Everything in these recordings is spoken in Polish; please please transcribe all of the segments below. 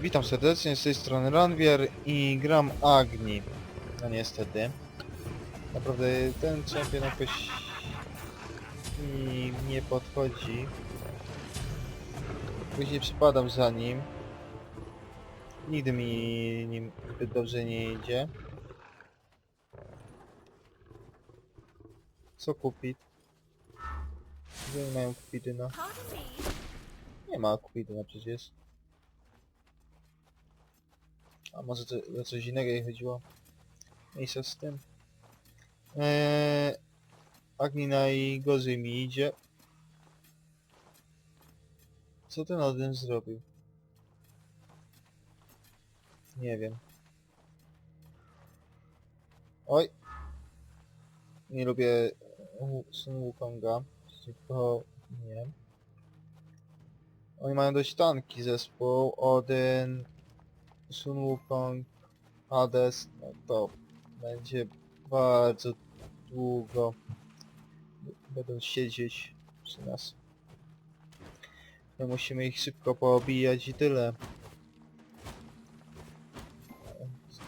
Witam serdecznie, z tej strony Ranvier i gram Agni. No niestety. Naprawdę ten champion jakoś mi nie podchodzi. Później przypadam za nim. Nigdy mi nim zbyt dobrze nie idzie. Co kupić? Gdzie mają kupidyna? Nie ma kupidyna przecież. A może to o coś innego jej chodziło? Mniejsza z tym. Eee, Agni najgorzej mi idzie. Co ten Odyn zrobił? Nie wiem. Oj! Nie lubię Sun Wukonga. Przeciwko... nie. Oni mają dość tanki zespół. Odyn... Sun Wukong, Hades, no to będzie bardzo długo będą siedzieć przy nas. My musimy ich szybko poobijać i tyle.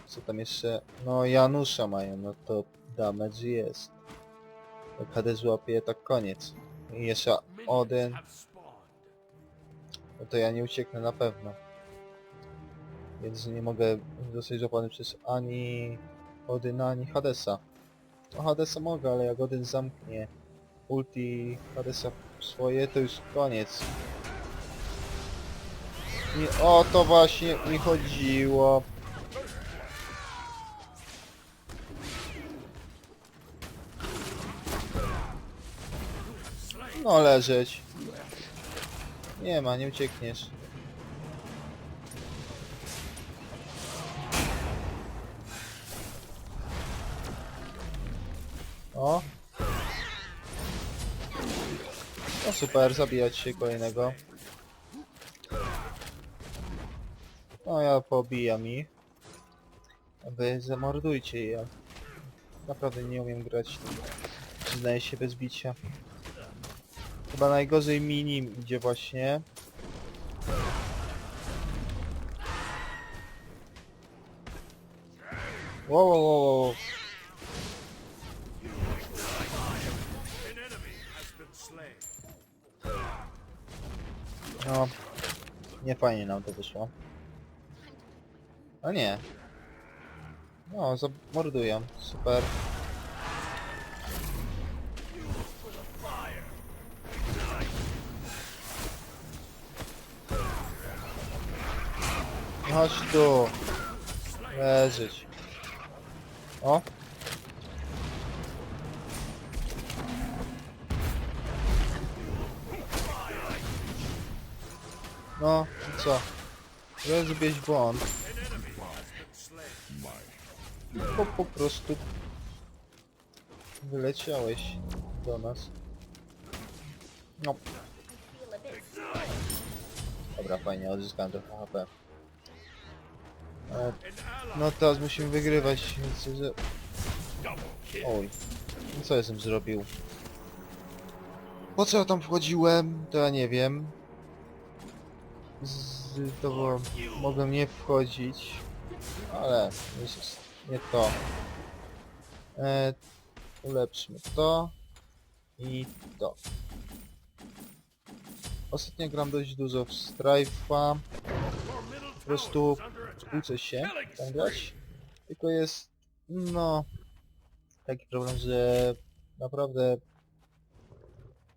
Co tam jeszcze? No Janusza mają, no to damage jest. Jak Hades złapie, tak koniec. I jeszcze Odyn, no to ja nie ucieknę na pewno. Więc nie mogę zostać złapany przez ani Odyna, ani Hadesa. No Hadesa mogę, ale jak Odyn zamknie ulti Hadesa swoje, to już koniec. I o to właśnie mi chodziło. No leżeć. Nie ma, nie uciekniesz. Super, zabijać się kolejnego. No ja pobijam ich. Wy zamordujcie je. Naprawdę nie umiem grać. Przyznaję się bez bicia. Chyba najgorzej mi nim idzie właśnie. Wow, wow, wow, No, nie fajnie nam to wyszło. A nie. No, zamordują. Super. Chodź tu. Leżeć. O. No, i co? Rozbieć błąd. Bo po prostu wyleciałeś do nas. No. Dobra, fajnie, odzyskałem trochę HP. E, no teraz musimy wygrywać, więc... Oj, co ja z tym zrobił? Po co ja tam wchodziłem? To ja nie wiem. To było, mogłem nie wchodzić, ale nie to. E, ulepszmy to i to. Ostatnio gram dość dużo w Strife'a. Po prostu uczę się tam grać. Tylko jest, no, taki problem, że naprawdę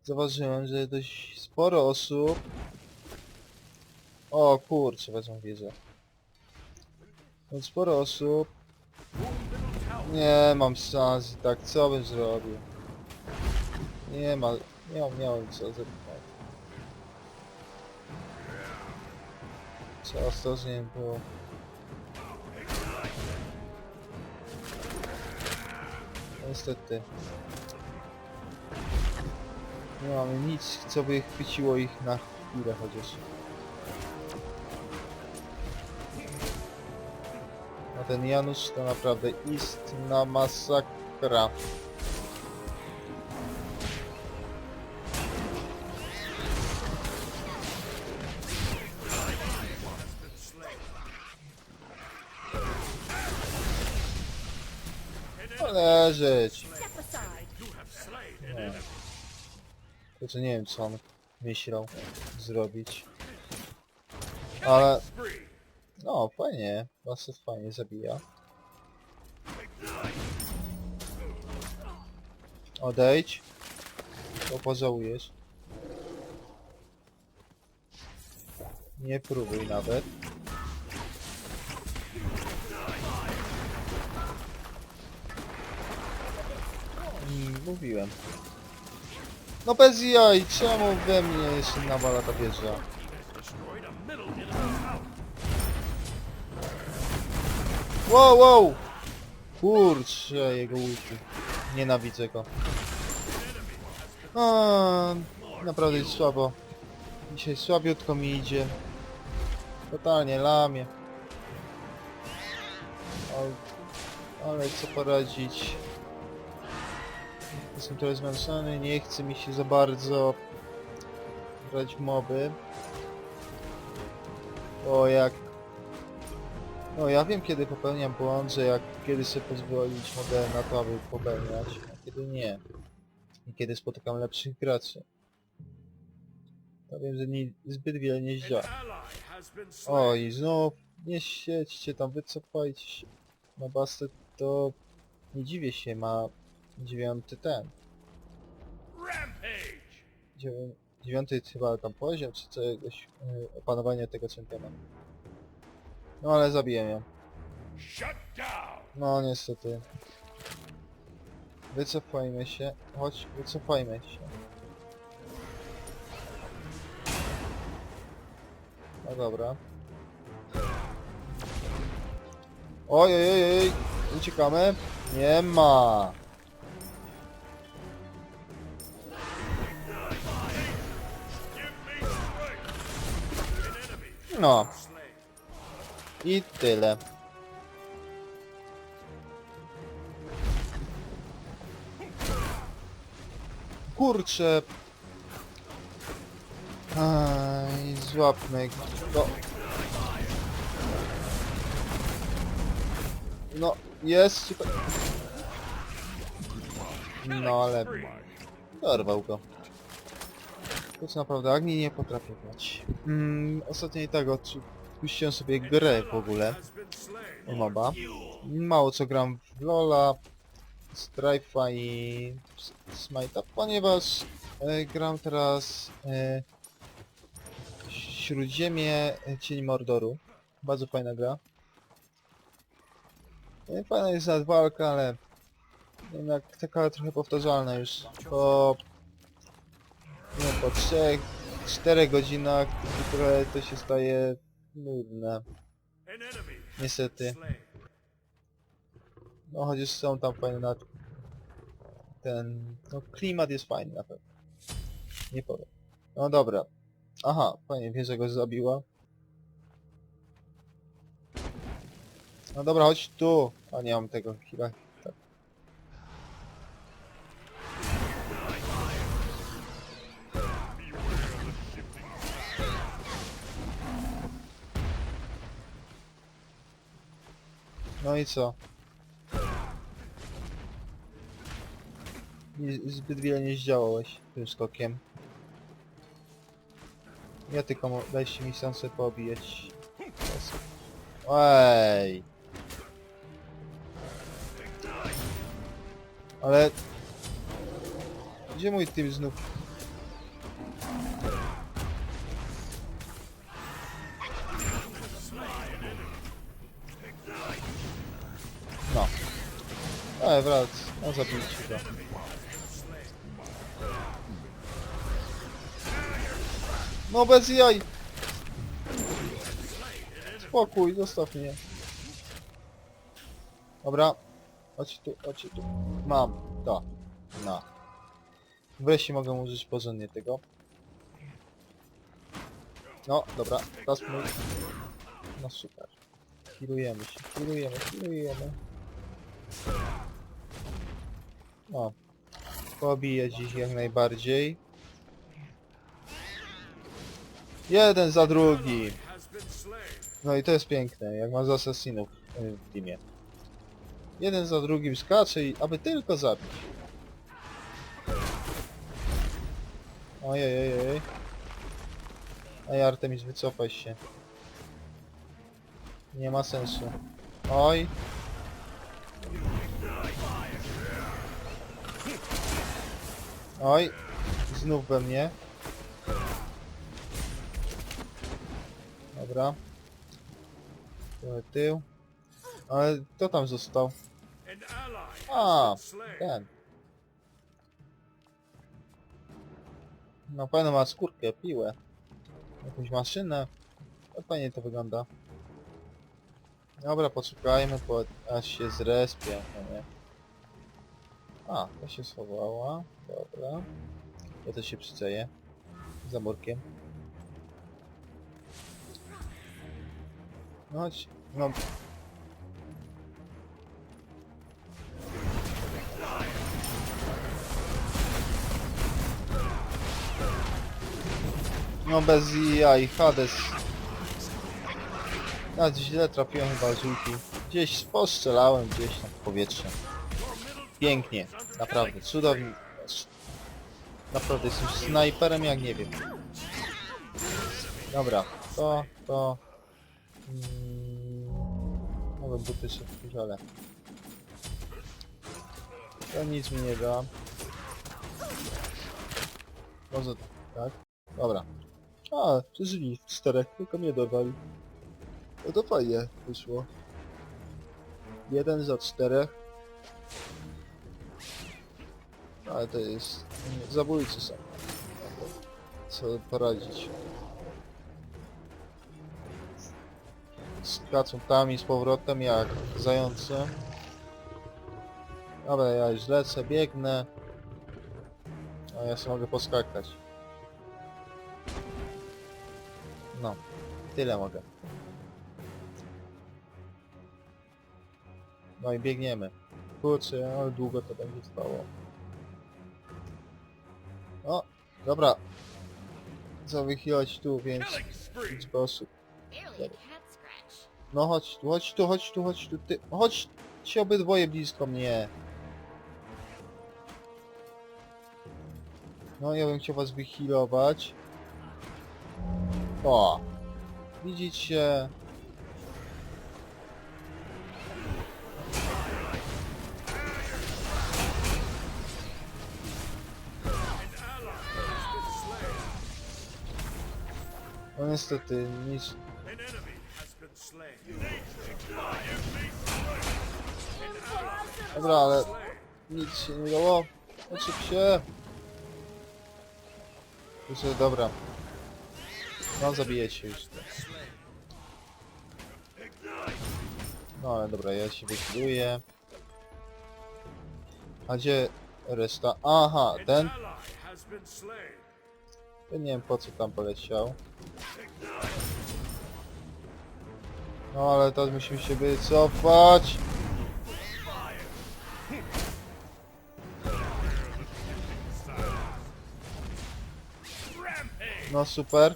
zauważyłem, że dość sporo osób o kurczę, wezmę wieżę. Więc sporo osób... Nie mam szans i tak, co bym zrobił? Nie ma... Nie mam, miałem co zrobić. Trzeba ostrożnie było. Niestety. Nie mamy nic, co by chwyciło ich na chwilę chociaż. Ten Janusz to naprawdę istna masakra. Leżeć. Nie. Znaczy nie wiem co on myślał zrobić. Ale no, fajnie. Basset fajnie zabija. Odejdź. To pożałujesz. Nie próbuj nawet. Mm, mówiłem. No bez jaj, czemu we mnie jeszcze nawala ta wieża? Wow, wow! Kurczę, jego ulti. Nienawidzę go. A, naprawdę jest słabo. Dzisiaj słabiutko mi idzie. Totalnie lamie. Ale, ale co poradzić? Jestem trochę zmęczony, nie chce mi się za bardzo grać moby. O jak... No ja wiem kiedy popełniam błąd, że jak kiedy sobie pozwolić mogę na to, aby popełniać, a kiedy nie. I kiedy spotykam lepszych graczy. To wiem, że nie, zbyt wiele nie zdziała. Oj, znów nie siedźcie tam, wycofajcie się. Na Bastet to nie dziwię się, ma dziewiąty ten. Dziewię- Dziewiąty chyba tam poziom, czy czegoś yy, opanowania tego czempiona. No ale zabiję ją. No niestety. Wycofajmy się. Chodź, wycofajmy się. No dobra. Oj, oj, oj. Uciekamy. Nie ma. No. I tyle. Kurczę. Aj, złapmy go. No, jest super. No ale... Dorwał go. To co naprawdę Agni nie potrafię grać. Mm, ostatnio i tak odpuściłem sobie grę w ogóle. MOBA. Mało co gram w Lola, Strife'a i Smite'a, ponieważ e, gram teraz e, Śródziemie e, Cień Mordoru. Bardzo fajna gra. E, Fajna jest nawet walka, ale jak taka trochę powtarzalna już. Po, nie po 3 4 godzinach trochę to się staje nudne. Niestety. No chociaż są tam fajne na ten... No klimat jest fajny na pewno. Nie powiem. No dobra. Aha, fajnie, wie, że go zabiła. No dobra, chodź tu. A nie mam tego chwila. No i co? Zbyt wiele nie zdziałałeś tym skokiem. Ja tylko dajcie mi szansę poobijać. Ej! Ale... Gdzie mój team znów? Ej, wrac. No zabijcie go. No bez jaj! Spokój, zostaw mnie. Dobra. Chodź tu, chodź tu. Mam. To. No. Wreszcie mogę użyć porządnie tego. No, dobra. Teraz mój. No super. Healujemy się, healujemy, healujemy. No. Pobiję dziś jak najbardziej. Jeden za drugi. No i to jest piękne, jak ma z asesinów y, w teamie. Jeden za drugim skacze i aby tylko zabić. Ojej, ojej, ojej. Ej Artemis, wycofaj się. Nie ma sensu. Oj. Oj. Znów we mnie. Dobra. Trochę tył. Ale kto tam został? A, ten. No pewno ma skórkę, piłę. Jakąś maszynę. No fajnie to wygląda. Dobra, poczekajmy, po, aż się zrespię, no nie? A, to się schowała. Dobra. Ja to się przyceję. Za murkiem. No chodź. No. No bez jaj, Hades. A źle trafiłem chyba ulti. Gdzieś postrzelałem gdzieś w powietrze. Pięknie, naprawdę, cudownie. Naprawdę jestem snajperem jak nie wiem. Dobra, to, to... Mm, nowe buty szybkie, ale... To nic mi nie da. Może tak? Dobra. A, przeżyli czterech, tylko mnie dorwali. No to fajnie wyszło. Jeden za czterech. Ale to jest... Zabójcy są. Co poradzić. Skaczą tam i z powrotem jak zające. Dobra, ja już lecę, biegnę. A ja sobie mogę poskakać. No, tyle mogę. No i biegniemy. Kurczę, ale długo to będzie trwało. Dobra. Co wychylać tu, więc w ten sposób. No chodź tu, chodź tu, chodź tu, chodź tu, ty. Chodź ci obydwoje blisko mnie. No ja bym chciał was wyhealować. O! Widzicie? No niestety, nic... Dobra, ale nic się nie dało. Oczep się. Kurczę, dobra. No zabijecie już. No ale dobra, ja się wyhealuję. A gdzie reszta? Aha, ten? Ja nie wiem po co tam poleciał. No ale teraz musimy się wycofać. No super.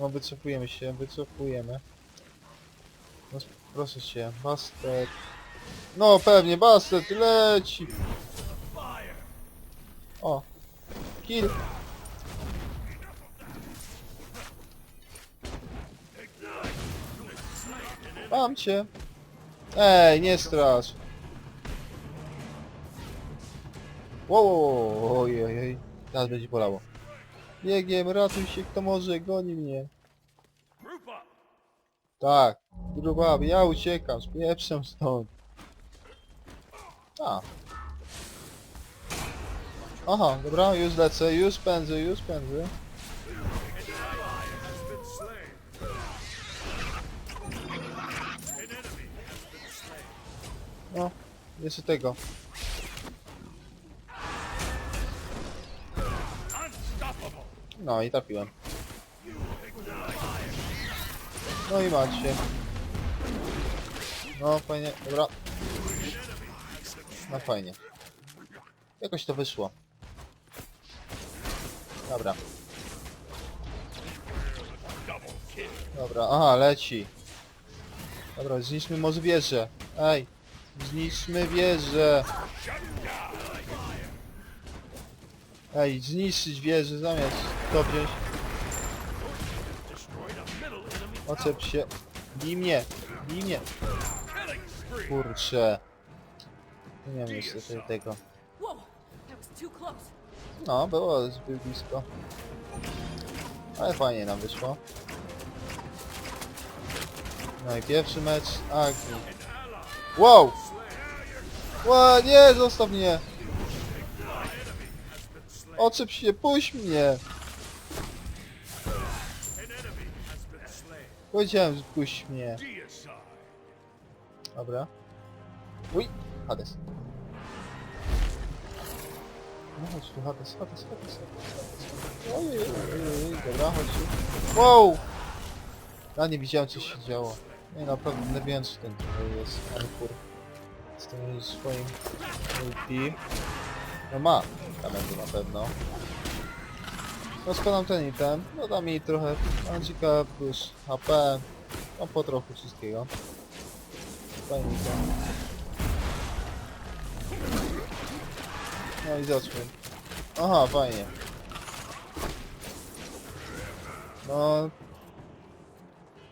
No wycofujemy się, wycofujemy. No proszę cię, Bastet. No pewnie, Bastet leci. O. Kill. Mam cię. Ej, nie strasz. Wow, wow, wow, oj, oj, oj. Teraz będzie bolało. Biegiem, ratuj się kto może, goni mnie. Tak, gruba, ja uciekam, spieprzam stąd. A. Aha, dobra, już lecę, już pędzę, już pędzę. No, jeszcze tego. No i trafiłem. No i macie. No fajnie, dobra. No fajnie. Jakoś to wyszło. Dobra. Dobra, aha, leci. Dobra, zniszczmy może wieżę. Ej, zniszczmy wieżę. Ej, zniszczyć wieżę zamiast to wziąć. Oczep się. Bij mnie, bij mnie. Kurczę. Nie miałem niestety tego. Whoa, that was too close. No, było zbyt blisko. Ale fajnie nam wyszło. No i pierwszy mecz Agni. Wow! Ła, nie, zostaw mnie! Oczep się, puść mnie! Powiedziałem, że puść mnie. Dobra. Uj, Hades. No chodź tu, Hades, Hades, Hades, Hades. Ojej, ojej, ojej, dobra, chodź tu. Wow! Ja nie widziałem, co się działo. Nie, naprawdę nerwiący ten tutaj jest, ale kur... Z tym swoim ulti. No ma, będzie na pewno. No składam ten item, no da mi trochę Angika plus HP, no po trochu wszystkiego. Fajnie to. No i zacznę. Aha, fajnie. No...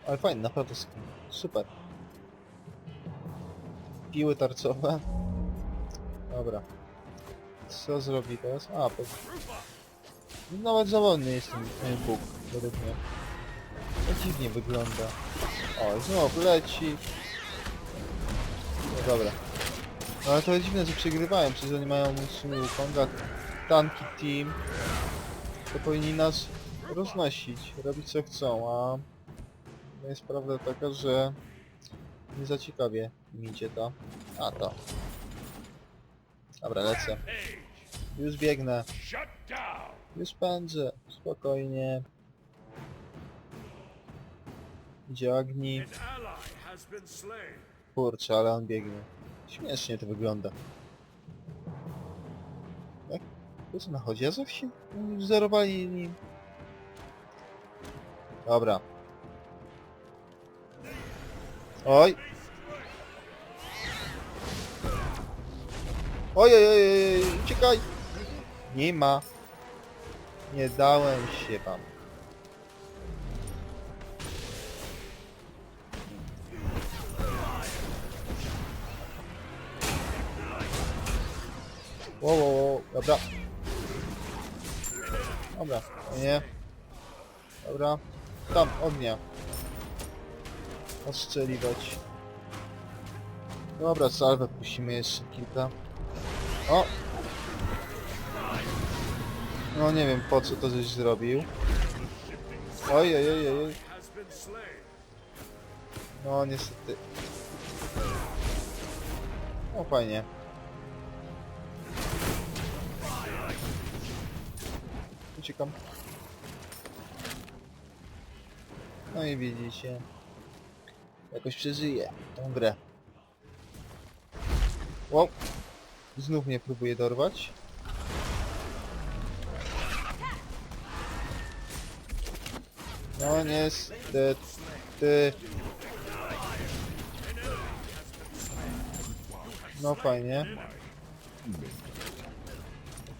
Ale fajnie, naprawdę. Super. Piły tarcowe. Dobra. Co zrobi teraz? A, pewnie. Nawet zawodny jest ten Bóg, według mnie. To dziwnie wygląda. O, znowu leci. No dobra. No ale to jest dziwne, że przegrywają, przecież oni mają w sumie Konga tanki team. To powinni nas roznosić, robić co chcą, a no jest prawda taka, że nie za ciekawie im idzie to. A to. Dobra, lecę. Już biegnę. Już pędzę. Spokojnie. Idzie Agni. Kurczę, ale on biegnie. Śmiesznie to wygląda. Jak? To co nachodzi? Azov się zerowali nim. Dobra. Oj, oj, oj, oj, oj, uciekaj! Nie ma. Nie dałem się wam. Wow, wow, wow, dobra. Dobra, nie. Dobra. Tam, ognia. Ostrzeliwać. Dobra, salwę puścimy jeszcze kilka. O! No nie wiem po co to żeś zrobił. Oj, oj, oj, oj. No niestety. O fajnie. Uciekam. No i widzicie. Jakoś przeżyję tą grę. Wow. Znów mnie próbuje dorwać. No niestety. No fajnie.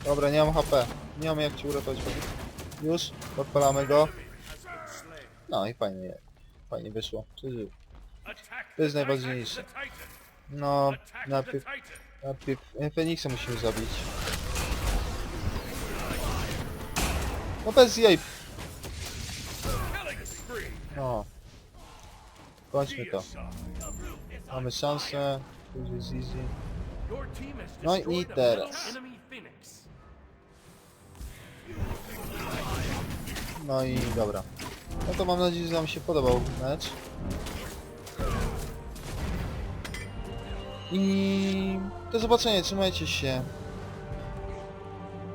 Dobra, nie mam HP. Nie mam jak ci uratować. Już, podpalamy go. No i fajnie. Fajnie wyszło. To jest najważniejsze. No, najpierw, najpierw e, Feniksa musimy zabić. No bez jej. No. Kończmy to. Mamy szansę. To jest easy. No i teraz. No i dobra. No to mam nadzieję, że wam się podobał mecz. I do zobaczenia, trzymajcie się.